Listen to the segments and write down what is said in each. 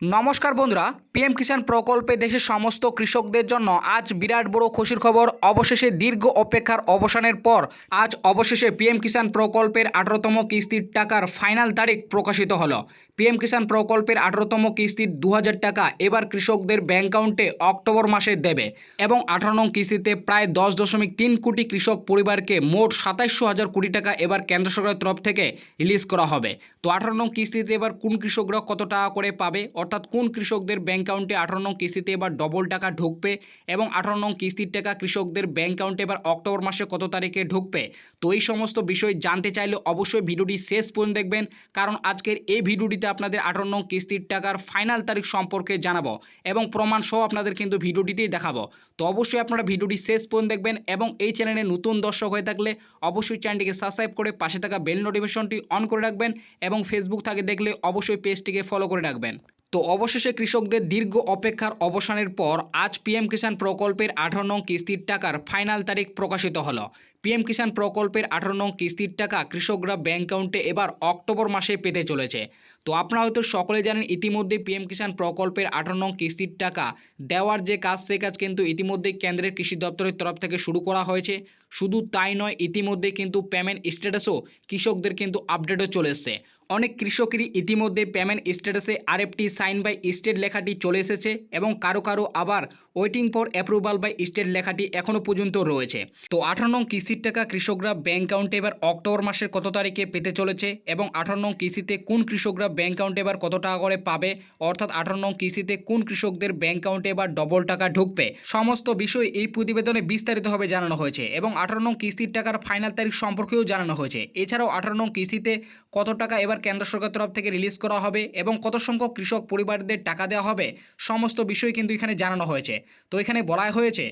নমস্কার বন্ধুরা পিএম কিষাণ প্রকল্পে দেশের সমস্ত কৃষকদের জন্য আজ বিরাট বড় খুশির খবর। অবশেষে দীর্ঘ অপেক্ষার অবসানের পর আজ অবশেষে পিএম কিষাণ প্রকল্পের আঠারোতম কিস্তির টাকার ফাইনাল তারিখ প্রকাশিত হলো। পিএম কিষাণ প্রকল্পের আঠারোতম কিস্তির দু হাজার টাকা এবার কৃষকদের ব্যাংক অ্যাকাউন্টে অক্টোবর মাসে দেবে এবং আঠারো নং কিস্তিতে প্রায় দশ দশমিক তিন কোটি কৃষক পরিবারকে মোট সাতাইশশো হাজার কোটি টাকা এবার কেন্দ্র সরকারের তরফ থেকে রিলিজ করা হবে। তো আঠারো নং কিস্তিতে এবার কোন কৃষকরা কত টাকা করে পাবে? অর্থাৎ কোন কৃষকদের ব্যাংক অ্যাকাউন্টে আঠারো নং কিস্তিতে এবার ডবল টাকা ঢুকবে এবং আঠারো নং কিস্তির টাকা কৃষকদের ব্যাংক অ্যাকাউন্টে এবার অক্টোবর মাসে কত তারিখে ঢুকবে? তো এই সমস্ত বিষয় জানতে চাইলে অবশ্যই ভিডিওটি শেষ পর্যন্ত দেখবেন, কারণ আজকের এই ভিডিওটিতে আপনাদের আঠারো নং কিস্তির টাকার ফাইনাল তারিখ সম্পর্কে জানাব এবং প্রমাণ সহ আপনাদের কিন্তু ভিডিওটিতেই দেখাবো। তো অবশ্যই আপনারা ভিডিওটি শেষ পর্যন্ত দেখবেন এবং এই চ্যানেলে নতুন দর্শক হয়ে থাকলে অবশ্যই চ্যানেলটিকে সাবস্ক্রাইব করে পাশে থাকা বেল নোটিফিকেশনটি অন করে রাখবেন এবং ফেসবুক থেকে দেখলে অবশ্যই পেজটিকে ফলো করে রাখবেন। তো অবশেষে কৃষকদের দীর্ঘ অপেক্ষার অবসানের পর আজ পিএম কিষাণ প্রকল্পের আঠারো নং কিস্তির টাকার ফাইনাল তারিখ প্রকাশিত হলো। পিএম কিষাণ প্রকল্পের আঠারো নং কিস্তির টাকা কৃষকরা ব্যাংক অ্যাকাউন্টে এবার অক্টোবর মাসে পেতে চলেছে। তো আপনারা হয়তো সকলে জানেন, ইতিমধ্যে পিএম কিষাণ প্রকল্পের আঠারো নং কিস্তির টাকা দেওয়ার যে কাজ, সে কাজ কিন্তু ইতিমধ্যে কেন্দ্রের কৃষি দপ্তরের তরফ থেকে শুরু করা হয়েছে। শুধু তাই নয়, ইতিমধ্যে কিন্তু পেমেন্ট স্ট্যাটাসও কৃষকদের কিন্তু আপডেটও চলে এসছে। অনেক কৃষকেরই ইতিমধ্যে পেমেন্ট স্ট্যাটাসে আরএফটি সাইন বাই স্টেট লেখাটি চলে এসেছে এবং কারও কারও আবার waiting for approval by state লেখাটি এখনও পর্যন্ত রয়েছে। তো আঠারো নং কিস্তির টাকা কৃষকরা ব্যাংক অ্যাকাউন্টে এবার অক্টোবর মাসের কত তারিখে পেতে চলেছে এবং আঠারো নং কিস্তিতে কোন কৃষকরা ব্যাংক অ্যাকাউন্টে এবার কত টাকা করে পাবে? অর্থাৎ আঠারো নং কিস্তিতে কোন কৃষকদের ব্যাংক অ্যাকাউন্টে এবার ডবল টাকা ঢুকবে? সমস্ত বিষয় এই প্রতিবেদনে বিস্তারিতভাবে জানানো হয়েছে এবং আঠারো নং কিস্তির টাকার ফাইনাল তারিখ সম্পর্কেও জানানো হয়েছে। এছাড়াও আঠারো নং কিস্তিতে কত টাকা এবার কেন্দ্র সরকার তরফ থেকে রিলিজ করা হবে এবং কত সংখ্যক কৃষক পরিবারদের টাকা দেওয়া হবে, সমস্ত বিষয় কিন্তু এখানে জানানো হয়েছে। তো এখানে বলা হয়েছে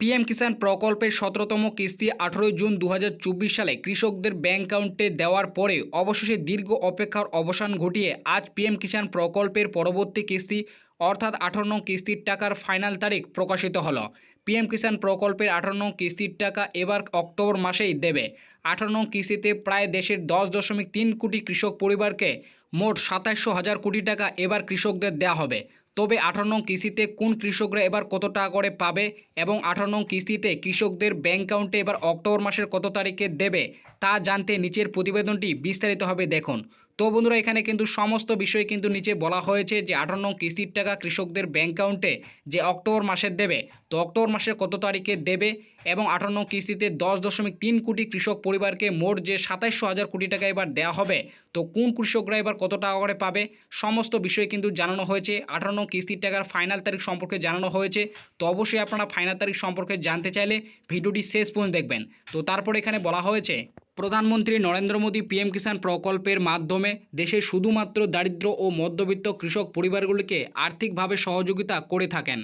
পিএম কিষাণ প্রকল্পের সতেরোতম কিস্তি আঠেরোই জুন দু হাজার চব্বিশ সালে কৃষকদের ব্যাংক অ্যাকাউন্টে দেওয়ার পরে অবশেষে দীর্ঘ অপেক্ষার অবসান ঘটিয়ে আজ পিএম কিষাণ প্রকল্পের পরবর্তী কিস্তি অর্থাৎ আঠারো নং কিস্তির টাকার ফাইনাল তারিখ প্রকাশিত হলো। পিএম কিষাণ প্রকল্পের আঠারো নং কিস্তির টাকা এবার অক্টোবর মাসেই দেবে। আঠারো নং কিস্তিতে প্রায় দেশের দশ দশমিক তিন কোটি কৃষক পরিবারকে মোট সাতাশশো হাজার কোটি টাকা এবার কৃষকদের দেওয়া হবে। তবে আঠারো নং কিস্তিতে কোন কৃষকরা এবার কত টাকা করে পাবে এবং আঠারো নং কিস্তিতে কৃষকদের ব্যাংক অ্যাকাউন্টে এবার অক্টোবর মাসের কত তারিখে দেবে, তা জানতে নিচের প্রতিবেদনটি বিস্তারিতভাবে দেখুন। তো বন্ধুরা, এখানে কিন্তু সমস্ত বিষয় কিন্তু নিচে বলা হয়েছে যে আঠারো নং কিস্তির টাকা কৃষকদের ব্যাংক অ্যাকাউন্টে যে অক্টোবর মাসের দেবে, তো অক্টোবর মাসের কত তারিখে দেবে এবং আঠারো নং কিস্তিতে দশ দশমিক তিন কোটি কৃষক পরিবারকে মোট যে সাতাইশশো হাজার কোটি টাকা এবার দেওয়া হবে, তো কোন কৃষকরা এবার কত টাকা করে পাবে, সমস্ত বিষয় কিন্তু জানানো হয়েছে। আঠারো নং কিস্তির টাকার ফাইনাল তারিখ সম্পর্কে জানানো হয়েছে, তো অবশ্যই আপনারা ফাইনাল তারিখ সম্পর্কে জানতে চাইলে ভিডিওটি শেষ পর্যন্ত দেখবেন। তো তারপর এখানে বলা হয়েছে প্রধানমন্ত্রী নরেন্দ্র মোদী পিএম কিষাণ প্রকল্পের মাধ্যমে দেশে শুধুমাত্র দারিদ্র ও মধ্যবিত্ত কৃষক পরিবারগুলিকে আর্থিকভাবে সহযোগিতা করে থাকেন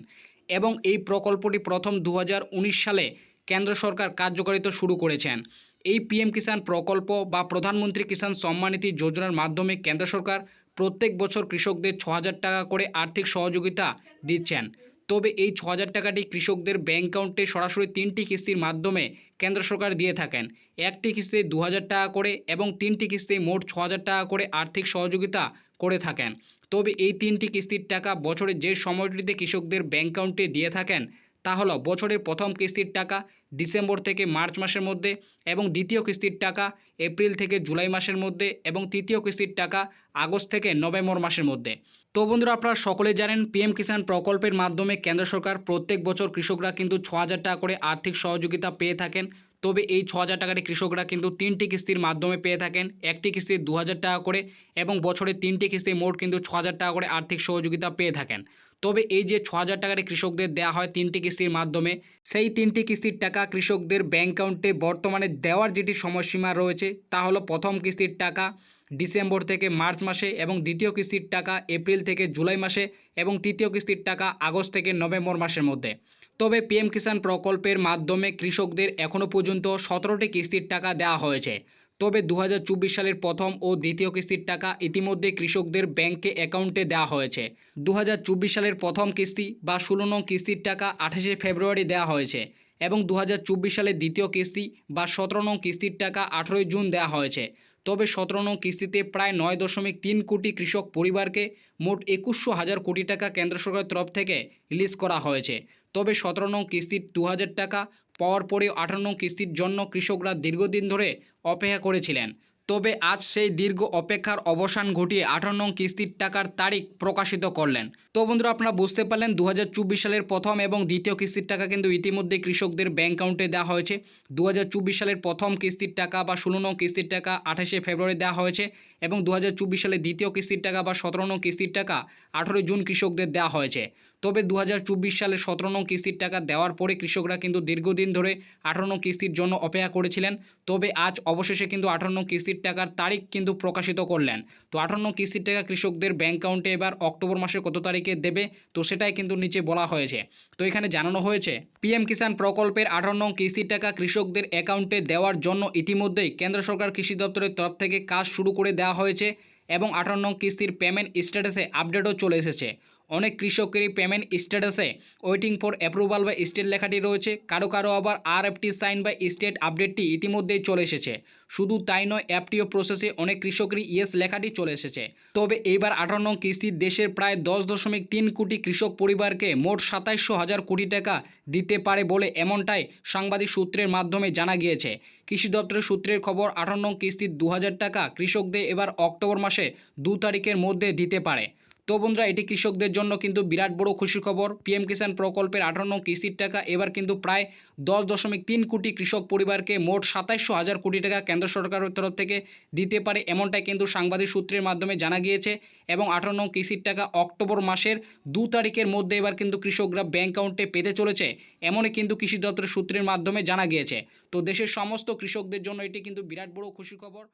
এবং এই প্রকল্পটি প্রথম দু হাজার উনিশ সালে কেন্দ্র সরকার কার্যকারিতা শুরু করেছেন। এই পিএম কিষাণ প্রকল্প বা প্রধানমন্ত্রী কিষাণ সম্মানিধি যোজনার মাধ্যমে কেন্দ্র সরকার প্রত্যেক বছর কৃষকদের ছ টাকা করে আর্থিক সহযোগিতা দিচ্ছেন। তবে এই ছ হাজার টাকাটি কৃষকদের ব্যাংক অ্যাকাউন্টে সরাসরি তিনটি কিস্তির মাধ্যমে কেন্দ্র সরকার দিয়ে থাকেন। একটি কিস্তি দু হাজার টাকা করে এবং তিনটি কিস্তি মোট ছ হাজার টাকা করে আর্থিক সহযোগিতা করে থাকেন। তবে এই তিনটি কিস্তির টাকা বছরে যে সময়টিতে কৃষকদের ব্যাংক অ্যাকাউন্টে দিয়ে থাকেন, তা হলো বছরের প্রথম কিস্তির টাকা ডিসেম্বর থেকে মার্চ মাসের মধ্যে এবং দ্বিতীয় কিস্তির টাকা এপ্রিল থেকে জুলাই মাসের মধ্যে এবং তৃতীয় কিস্তির টাকা আগস্ট থেকে নভেম্বর মাসের মধ্যে। তো বন্ধুরা, আপনারা সকলে জানেন, পিএম কিষাণ প্রকল্পের মাধ্যমে কেন্দ্র সরকার প্রত্যেক বছর কৃষকরা কিন্তু ছ টাকা করে আর্থিক সহযোগিতা পেয়ে থাকেন। তবে এই ছ হাজার টাকাটি কৃষকরা কিন্তু তিনটি কিস্তির মাধ্যমে পেয়ে থাকেন। একটি কিস্তি দু হাজার টাকা করে এবং বছরে তিনটি কিস্তি মোট কিন্তু ছ টাকা করে আর্থিক সহযোগিতা পেয়ে থাকেন। তবে এই যে ছ হাজার টাকাটি কৃষকদের দেওয়া হয় তিনটি কিস্তির মাধ্যমে, সেই তিনটি কিস্তির টাকা কৃষকদের ব্যাংক অ্যাকাউন্টে বর্তমানে দেওয়ার যেটি সময়সীমা রয়েছে, তা হলো প্রথম কিস্তির টাকা ডিসেম্বর থেকে মার্চ মাসে এবং দ্বিতীয় কিস্তির টাকা এপ্রিল থেকে জুলাই মাসে এবং তৃতীয় কিস্তির টাকা আগস্ট থেকে নভেম্বর মাসের মধ্যে। তবে পিএম কিষাণ প্রকল্পের মাধ্যমে কৃষকদের এখনও পর্যন্ত সতেরোটি কিস্তির টাকা দেওয়া হয়েছে। তবে দু হাজার চব্বিশ সালের প্রথম ও দ্বিতীয় কিস্তির টাকা ইতিমধ্যে কৃষকদের ব্যাংকে অ্যাকাউন্টে দেওয়া হয়েছে। দু হাজার চব্বিশ সালের প্রথম কিস্তি বা ষোলো নং কিস্তির টাকা আঠাশে ফেব্রুয়ারি দেওয়া হয়েছে এবং দু হাজার চব্বিশ সালের দ্বিতীয় কিস্তি বা সতেরো নং কিস্তির টাকা আঠেরোই জুন দেওয়া হয়েছে। তবে সতেরো নং কিস্তিতে প্রায় নয় দশমিক তিন কোটি কৃষক পরিবারকে মোট একুশশো হাজার কোটি টাকা কেন্দ্র সরকারের তরফ থেকে রিলিজ করা হয়েছে। তবে সতেরো নং কিস্তির দু হাজার টাকা পাওয়ার পরেও আঠারো নং কিস্তির জন্য কৃষকরা দীর্ঘদিন ধরে অপেক্ষা করেছিলেন। তবে আজ সেই দীর্ঘ অপেক্ষার অবসান ঘটিয়ে আঠারো নং কিস্তির টাকার তারিখ প্রকাশিত করলেন। তো বন্ধুরা, আপনারা বুঝতে পারলেন দু হাজার চব্বিশ সালের প্রথম এবং দ্বিতীয় কিস্তির টাকা কিন্তু ইতিমধ্যে কৃষকদের ব্যাংক অ্যাকাউন্টে দেওয়া হয়েছে। দু হাজার চব্বিশ সালের প্রথম কিস্তির টাকা বা ষোলো নং কিস্তির টাকা আঠাশে ফেব্রুয়ারি দেওয়া হয়েছে এবং দু হাজার চব্বিশ সালের দ্বিতীয় কিস্তির টাকা বা সতেরো নং কিস্তির টাকা আঠেরোই জুন কৃষকদের দেওয়া হয়েছে। তবে দু হাজার চব্বিশ সালে সতেরো নং কিস্তির টাকা দেওয়ার পরে কৃষকরা কিন্তু দীর্ঘদিন ধরে আঠারো নং কিস্তির জন্য অপেক্ষা করেছিলেন। তবে আজ অবশেষে কিন্তু আঠারো নং কিস্তির টাকার তারিখ কিন্তু প্রকাশিত করলেন। তো আঠারো নং কিস্তির টাকা কৃষকদের ব্যাংক অ্যাকাউন্টে এবার অক্টোবর মাসের কত তারিখে দেবে, তো সেটাই কিন্তু নিচে বলা হয়েছে। তো এখানে জানানো হয়েছে, পিএম কিষাণ প্রকল্পের আঠারো নং কিস্তির টাকা কৃষকদের অ্যাকাউন্টে দেওয়ার জন্য ইতিমধ্যেই কেন্দ্র সরকার কৃষি দপ্তরের তরফ থেকে কাজ শুরু করে দেওয়া হয়েছে এবং আঠারো নং কিস্তির পেমেন্ট স্ট্যাটাসে আপডেটও চলে এসেছে। অনেক কৃষকেরই পেমেন্ট স্ট্যাটাসে ওয়েটিং ফর অ্যাপ্রুভাল বা স্টেট লেখাটি রয়েছে। কারও কারও আবার আর সাইন বা স্টেট আপডেটটি ইতিমধ্যেই চলে এসেছে। শুধু তাই নয় অ্যাপটিও প্রসেসে অনেক কৃষকেরই ইয়েস লেখাটি চলে এসেছে। তবে এইবার আঠারো নং কিস্তির দেশের প্রায় দশ দশমিক তিন কোটি কৃষক পরিবারকে মোট সাতাইশশো হাজার কোটি টাকা দিতে পারে বলে এমনটাই সাংবাদিক সূত্রের মাধ্যমে জানা গিয়েছে। কৃষি দপ্তরের সূত্রের খবর, আঠারো নং কিস্তির দু হাজার টাকা কৃষকদের এবার অক্টোবর মাসে দু তারিখের মধ্যে দিতে পারে। তো বন্ধুরা, এটি কৃষকদের জন্য কিন্তু বিরাট বড় খুশির খবর। পিএম কিষাণ প্রকল্পের আঠারো নং কিস্তির টাকা এবার কিন্তু প্রায় দশ দশমিক তিন কোটি কৃষক পরিবারকে মোট সাতাইশশো হাজার কোটি টাকা কেন্দ্র সরকারের তরফ থেকে দিতে পারে এমনটাই কিন্তু সাংবাদিক সূত্রের মাধ্যমে জানা গিয়েছে এবং আঠারো নং কিস্তির টাকা অক্টোবর মাসের দু তারিখের মধ্যে এবার কিন্তু কৃষকরা ব্যাংক অ্যাকাউন্টে পেতে চলেছে, এমনই কিন্তু কৃষি দপ্তরের সূত্রের মাধ্যমে জানা গিয়েছে। তো দেশের সমস্ত কৃষকদের জন্য এটি কিন্তু বিরাট বড় খুশির খবর।